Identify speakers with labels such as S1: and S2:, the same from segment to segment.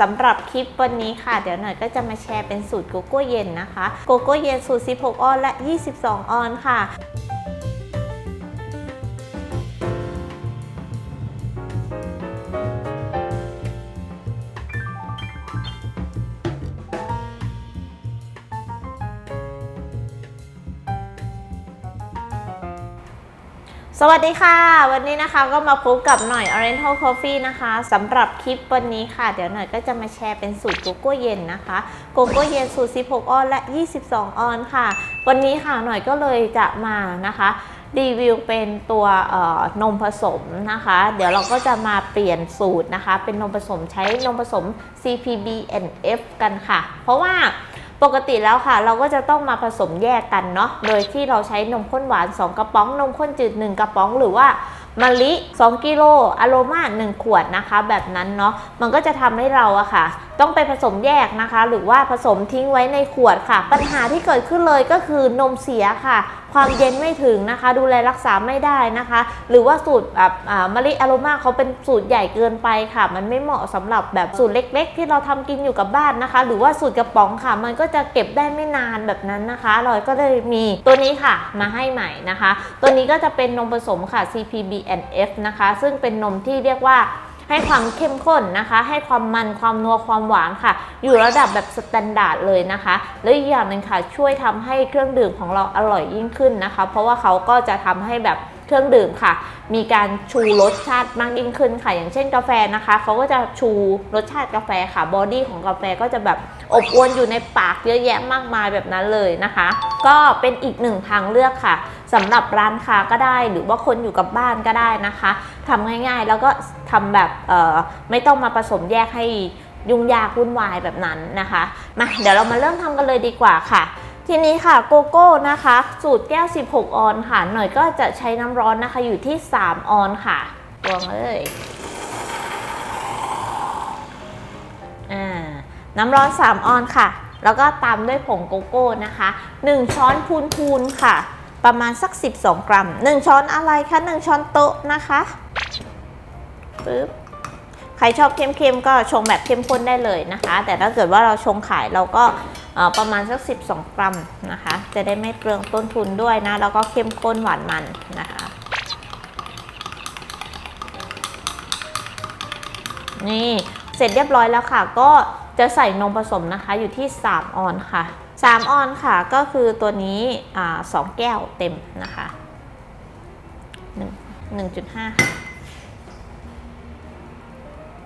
S1: สำหรับคลิปวันนี้ค่ะ เดี๋ยวหน่อยก็จะมาแชร์เป็นสูตรโกโก้เย็นนะคะ โกโก้เย็นสูตร 16 ออนและ 22 ออนค่ะ สวัสดีค่ะ วันนี้นะคะก็มาพบกับหน่อย Oriental Coffee นะคะสำหรับคลิปวันนี้ค่ะ เดี๋ยวหน่อยก็จะมาแชร์เป็นสูตรโกโก้เย็นนะคะโกโก้เย็นสูตร 16 ออนและ 22 ออนค่ะ วันนี้ค่ะหน่อยก็เลยจะมานะคะรีวิวเป็นตัวนมผสมนะคะ เดี๋ยวเราก็จะมาเปลี่ยนสูตรนะคะ เป็นนมผสมใช้นมผสม CPB NF กันค่ะ เพราะว่า ปกติแล้วค่ะ เราก็จะต้องมาผสมแยกกันเนาะโดยที่เราใช้นมข้นหวาน 2 กระป๋องนมข้นจืด 1 กระป๋องหรือว่ามะลิ 2 กิโลอะโรมา1 ขวดนะคะ แบบนั้นเนาะมันก็จะทำให้เราอะค่ะ ต้องไปผสมแยกนะคะ หรือว่าผสมทิ้งไว้ในขวดค่ะ ปัญหาที่เกิดขึ้นเลยก็คือนมเสียค่ะ ความเย็นไม่ถึงนะคะ ดูแลรักษาไม่ได้นะคะ หรือว่าสูตรแบบอ่ามะลิอโรมาเขาเป็นสูตรใหญ่เกินไปค่ะ มันไม่เหมาะสำหรับแบบสูตรเล็ก ๆ ที่เราทำกินอยู่กับบ้านนะคะ หรือว่าสูตรกระป๋องค่ะ มันก็จะเก็บได้ไม่นานแบบนั้นนะคะลอยก็เลยมีตัวนี้ค่ะมาให้ใหม่นะคะ ตัวนี้ก็จะเป็นนมผสมค่ะ CPBNF นะคะ ซึ่งเป็นนมที่เรียกว่า ให้ความเข้มข้นนะคะ ให้ความมันความนัวความหวานค่ะ อยู่ระดับแบบสแตนดาร์ดเลยนะคะและอีกอย่างหนึ่งค่ะช่วยทำให้เครื่องดื่มของเราอร่อยยิ่งขึ้นนะคะ เพราะว่าเขาก็จะทำให้แบบเครื่องดื่มค่ะ มีการชูรสชาติมากยิ่งขึ้นค่ะ อย่างเช่นกาแฟนะคะ เขาก็จะชูรสชาติกาแฟค่ะ บอดี้ของกาแฟก็จะแบบอบอวนอยู่ในปากเยอะแยะมากมายแบบนั้นเลยนะคะ ก็เป็นอีกหนึ่งทางเลือกค่ะ สำหรับร้านค้าก็ได้ หรือว่าคนอยู่กับบ้านก็ได้นะคะทำง่ายๆ แล้วก็ทำแบบไม่ต้องมาผสมแยกให้ยุ่งยากวุ่นวายแบบนั้นนะคะมาเดี๋ยวเรามาเริ่มทำกันเลยดีกว่าค่ะทีนี้ค่ะโกโก้นะคะ สูตรแก้ว 16 ออนค่ะ หน่อยก็จะใช้น้ำร้อนนะคะอยู่ที่ 3 ออนค่ะลองเลยอ่าน้ำร้อน 3 ออนค่ะ แล้วก็ตามด้วยผงโกโก้นะคะ 1 ช้อนพูนๆค่ะ ประมาณสัก 12 กรัม 1 ช้อนอะไรคะ 1 ช้อนโต๊ะนะคะปึ๊บใครชอบเข้มๆก็ชงแบบเข้มข้นได้เลยนะคะ แต่ถ้าเกิดว่าเราชงขายเราก็ประมาณสัก 12 กรัมนะคะ จะได้ไม่เปลืองต้นทุนด้วยนะ แล้วก็เข้มข้นหวานมันนะคะ นี่เสร็จเรียบร้อยแล้วค่ะ ก็จะใส่นมผสมนะคะอยู่ที่ 3 ออนค่ะ 3 ออนค่ะก็คือตัวนี้อ่า2แก้วเต็มนะคะ1.5ค่ะ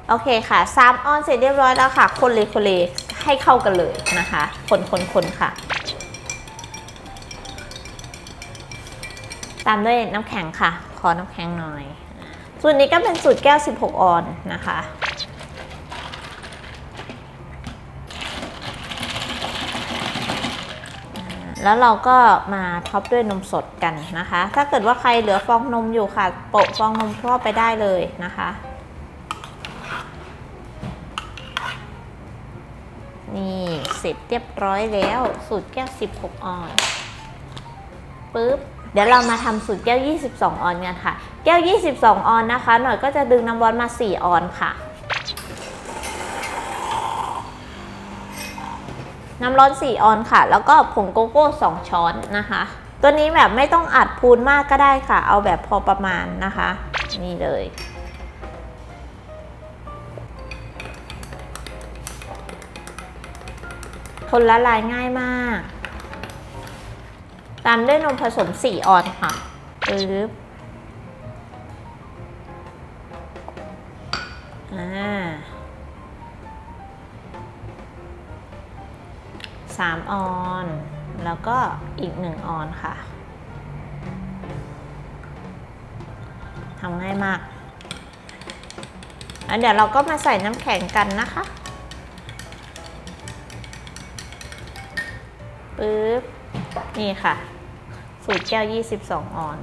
S1: โอเคค่ะ3ออนเสร็จเรียบร้อยแล้วค่ะ คนเลยคนเลยให้เข้ากันเลยนะคะ คนคนคนค่ะ ตามด้วยน้ำแข็งค่ะ ขอน้ำแข็งหน่อย ส่วนนี้ก็เป็นสูตรแก้ว 16 ออนนะคะ แล้วเราก็มาท็อปด้วยนมสดกันนะคะ ถ้าเกิดว่าใครเหลือฟองนมอยู่ค่ะ โปะฟองนมทั่วไปได้เลยนะคะ นี่เสร็จเรียบร้อยแล้ว สูตรแก้ว 16 ออนปึ๊บเดี๋ยวเรามาทำสูตรแก้ว 22 ออนกันค่ะ แก้ว 22 ออนนะคะ หน่อยก็จะดึงน้ำร้อนมา 4 ออนค่ะ น้ำร้อน 4 ออนค่ะ แล้วก็ผงโกโก้ 2 ช้อนนะคะ ตัวนี้แบบไม่ต้องอัดพูนมากก็ได้ค่ะ เอาแบบพอประมาณนะคะ นี่เลย คนละลายง่ายมาก ตามด้วยนมผสม 4 ออนค่ะปึ๊บอ่า สามออน แล้วก็อีกหนึ่งออนค่ะทำง่ายมากแล้วเดี๋ยวเราก็มาใส่น้ำแข็งกันนะคะปึ๊บนี่ค่ะ สูตรแก้ว 22 ออน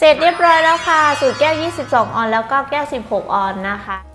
S1: เสร็จเรียบร้อยแล้วค่ะ สูตรแก้ว 22 ออนแล้วก็แก้ว 16 ออนนะคะ